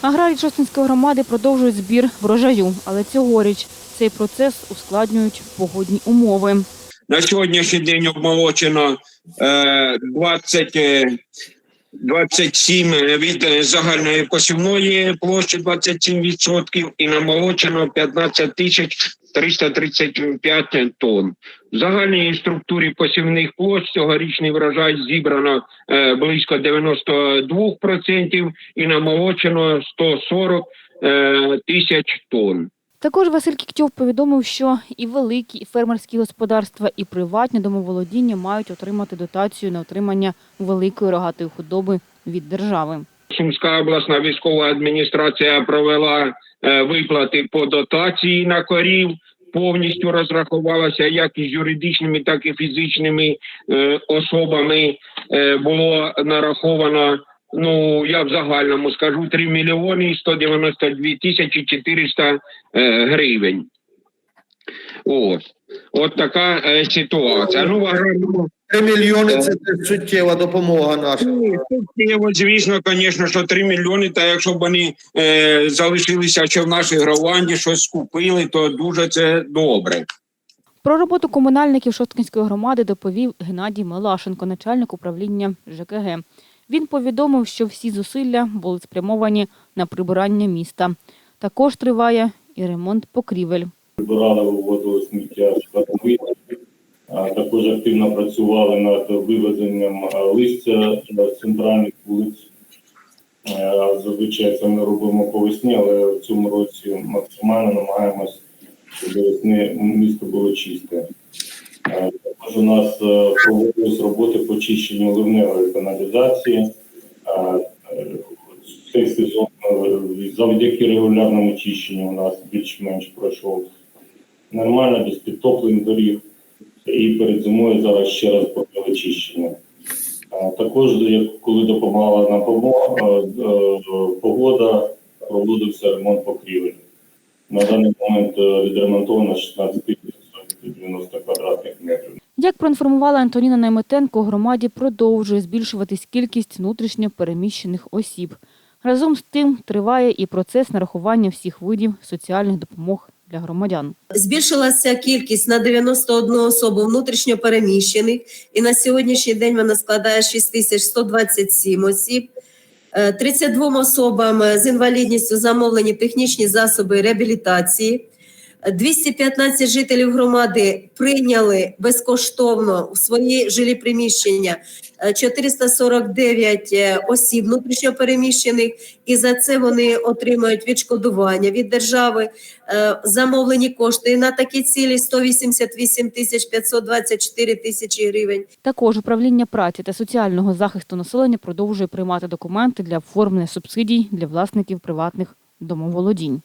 Аграрії Чостинської громади продовжують збір врожаю, але цьогоріч цей процес ускладнюють погодні умови. На сьогоднішній день обмолочено е, 20, е, 27 від е, загальної посівної площі 27% і намолочено 15 тисяч 335 тонн. В загальній структурі посівних площ цьогорічний врожай зібрано е, близько 92% і намолочено 140 е, тисяч тонн. Також Василь Кіктьов повідомив, що і великі, і фермерські господарства, і приватні домоволодіння мають отримати дотацію на отримання великої рогатої худоби від держави. Сумська обласна військова адміністрація провела виплати по дотації на корів. Повністю розрахувалася як із юридичними, так і фізичними е, особами. Е, було нараховано. Ну я в загальному скажу 3 мільйони 192 тисячі 400 е, гривень. От. От така е, ситуація. Ну, в аграрному 3 мільйони це теж суттєва допомога наша. Суттєво, звісно, звісно, що 3 мільйони, та якщо б вони е, залишилися ще в нашій громаді, щось скупили, то дуже це добре. Про роботу комунальників Шосткинської громади доповів Геннадій Мелашенко, начальник управління ЖКГ. Він повідомив, що всі зусилля були спрямовані на прибирання міста. Також триває і ремонт покрівель. Збирали виводили сміття Також активно працювали над вивезенням листя з центральних вулиць. Зазвичай це ми робимо по весні, але в цьому році максимально намагаємось, щоб до весни місто було чисте. Також у нас проводились роботи по чищенню ливневої каналізації. Е, Цей сезон е, завдяки регулярному чищенню у нас більш-менш пройшов нормально, без підтоплень доріг. І перед зимою зараз ще раз провели чищення. Також, коли допомагала нам е, е, погода, проводився ремонт покрівель. На даний момент е, відремонтовано 16 90 квадратних метрів. Як проінформувала Антоніна Найметенко, громаді продовжує збільшуватись кількість внутрішньо переміщених осіб. Разом з тим триває і процес нарахування всіх видів соціальних допомог для громадян. Збільшилася кількість на 91 особу внутрішньо переміщених, і на сьогоднішній день вона складає 6127 осіб. Е, 32 особам з інвалідністю замовлені технічні засоби реабілітації. Е, 215 жителів громади прийняли безкоштовно у свої жилі приміщення е, 449 е, осіб внутрішньопереміщених, і за це вони отримають відшкодування від держави. Е, Замовлені кошти на такі цілі 188 тисяч 524 тисячі гривень. Також управління праці та соціального захисту населення продовжує приймати документи для оформлення субсидій для власників приватних домоволодінь.